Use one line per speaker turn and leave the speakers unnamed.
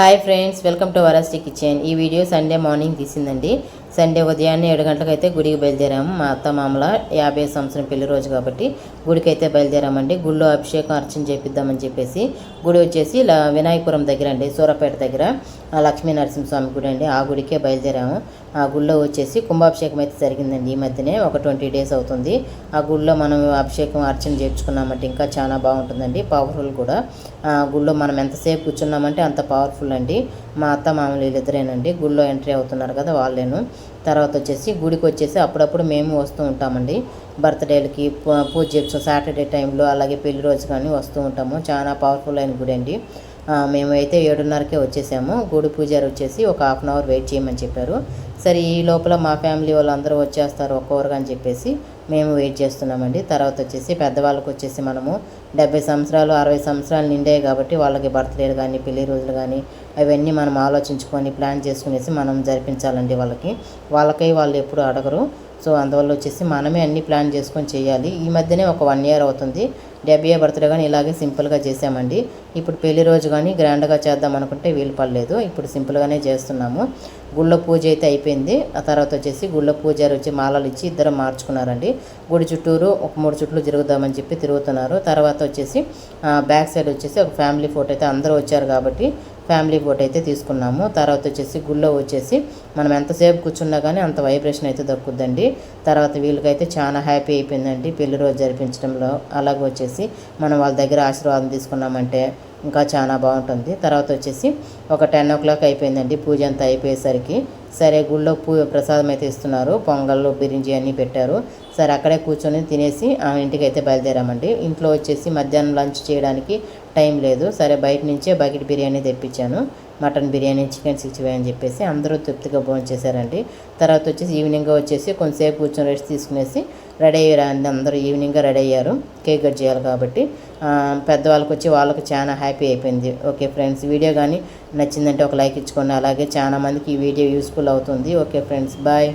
Hi friends welcome to వరస్టి kitchen ఈ video Sunday morning తీసిందండి. సండే ఉదయాన్నే ఏడు గంటలకైతే గుడికి బయలుదేరాము. మా అత్త మామల యాభై సంవత్సరం పెళ్ళి రోజు కాబట్టి గుడికి అయితే బయలుదేరామండి. గుళ్ళో అభిషేకం అర్చన చేపిద్దామని చెప్పేసి గుడి వచ్చేసి ఇలా దగ్గర అండి సూరపేట దగ్గర. లక్ష్మీ నరసింహస్వామి గుడి అండి. ఆ గుడికే బయలుదేరాము. ఆ గుడిలో వచ్చేసి కుంభాభిషేకం అయితే జరిగిందండి. ఈ మధ్యనే ఒక ట్వంటీ డేస్ అవుతుంది. ఆ గుడిలో మనం అభిషేకం అర్చన చేర్చుకున్నామంటే ఇంకా చాలా బాగుంటుందండి. పవర్ఫుల్ కూడా. ఆ గుడిలో మనం ఎంతసేపు కూర్చున్నామంటే అంత పవర్ఫుల్ అండి. మా అత్త మామూలు వీళ్ళిద్దరేనండి. గుడిలో ఎంట్రీ అవుతున్నారు కదా వాళ్ళేను. తర్వాత వచ్చేసి గుడికి వచ్చేసి అప్పుడప్పుడు మేము వస్తూ ఉంటామండి. బర్త్డేలకి పూజ చేస్తాం సాటర్డే టైంలో అలాగే పెళ్ళి రోజు కానీ వస్తూ ఉంటాము. చాలా పవర్ఫుల్ అయిన గుడి అండి మేమైతే ఏడున్నరకే వచ్చేసాము. గుడి పూజారి వచ్చేసి ఒక హాఫ్ అన్ అవర్ వెయిట్ చేయమని చెప్పారు. సరే ఈ లోపల మా ఫ్యామిలీ వాళ్ళందరూ వచ్చేస్తారు ఒక్కొక్కరుగా అని చెప్పేసి మేము వెయిట్ చేస్తున్నామండి. తర్వాత వచ్చేసి పెద్దవాళ్ళకి వచ్చేసి మనము డెబ్బై సంవత్సరాలు అరవై సంవత్సరాలు నిండాయి కాబట్టి వాళ్ళకి బర్త్డేలు కానీ పెళ్ళి రోజులు కానీ అవన్నీ మనం ఆలోచించుకొని ప్లాన్ చేసుకునేసి మనం జరిపించాలండి వాళ్ళకి. వాళ్ళకై వాళ్ళు ఎప్పుడు అడగరు. సో అందువల్ల వచ్చేసి మనమే అన్ని ప్లాన్ చేసుకొని చేయాలి. ఈ మధ్యనే ఒక వన్ ఇయర్ అవుతుంది. డెబ్బై బర్త్డే కానీ ఇలాగే సింపుల్గా చేసామండి. ఇప్పుడు పెళ్ళి రోజు కానీ గ్రాండ్గా చేద్దాం అనుకుంటే వీలు పడలేదు. ఇప్పుడు సింపుల్గానే చేస్తున్నాము. గుళ్ళ పూజ అయితే అయిపోయింది. ఆ తర్వాత వచ్చేసి గుళ్ళ పూజారి వచ్చి మాలలు ఇచ్చి ఇద్దరు మార్చుకున్నారండి. గుడి చుట్టూరు ఒక మూడు చుట్లు తిరుగుదామని చెప్పి తిరుగుతున్నారు. తర్వాత వచ్చేసి బ్యాక్ సైడ్ వచ్చేసి ఒక ఫ్యామిలీ ఫోటో అయితే అందరూ వచ్చారు కాబట్టి ఫ్యామిలీ ఫోటో అయితే తీసుకున్నాము. తర్వాత వచ్చేసి గుళ్ళో వచ్చేసి మనం ఎంతసేపు కూర్చున్నా కానీ అంత వైబ్రేషన్ అయితే దక్కుద్దండి. తర్వాత వీళ్ళకైతే చాలా హ్యాపీ అయిపోయిందండి. పెళ్ళి రోజు జరిపించడంలో అలాగే వచ్చేసి మనం వాళ్ళ దగ్గర ఆశీర్వాదం తీసుకున్నామంటే ఇంకా చాలా బాగుంటుంది. తర్వాత వచ్చేసి ఒక టెన్ ఓ క్లాక్ అయిపోయిందండి. పూజ అంతా అయిపోయేసరికి సరే గుళ్ళో పూ ప్రసాదం అయితే ఇస్తున్నారు. పొంగళ్ళు బిరింజీ అన్నీ పెట్టారు. సరే అక్కడే కూర్చొని తినేసి ఆ ఇంటికి అయితే బయలుదేరామండి. ఇంట్లో వచ్చేసి మధ్యాహ్నం లంచ్ చేయడానికి టైం లేదు. సరే బయట నుంచే బకెట్ బిర్యానీ తెప్పించాను. Mutton biryani chicken sixty five అని చెప్పేసి అందరూ తృప్తిగా భోజనం చేశారండి. తర్వాత వచ్చేసి ఈవినింగ్ వచ్చేసి కొంతసేపు కూర్చొని రెస్ట్ తీసుకునేసి రెడీ అయ్యారు అందరూ. ఈవినింగ్గా రెడీ అయ్యారు. కేక్ కట్ చేయాలి కాబట్టి. పెద్దవాళ్ళకి వచ్చి వాళ్ళకి చాలా హ్యాపీ అయిపోయింది. ఓకే ఫ్రెండ్స్ వీడియో కానీ నచ్చిందంటే ఒక లైక్ ఇచ్చుకోండి. అలాగే చాలా మందికి ఈ వీడియో యూస్ఫుల్ అవుతుంది. Okay friends bye.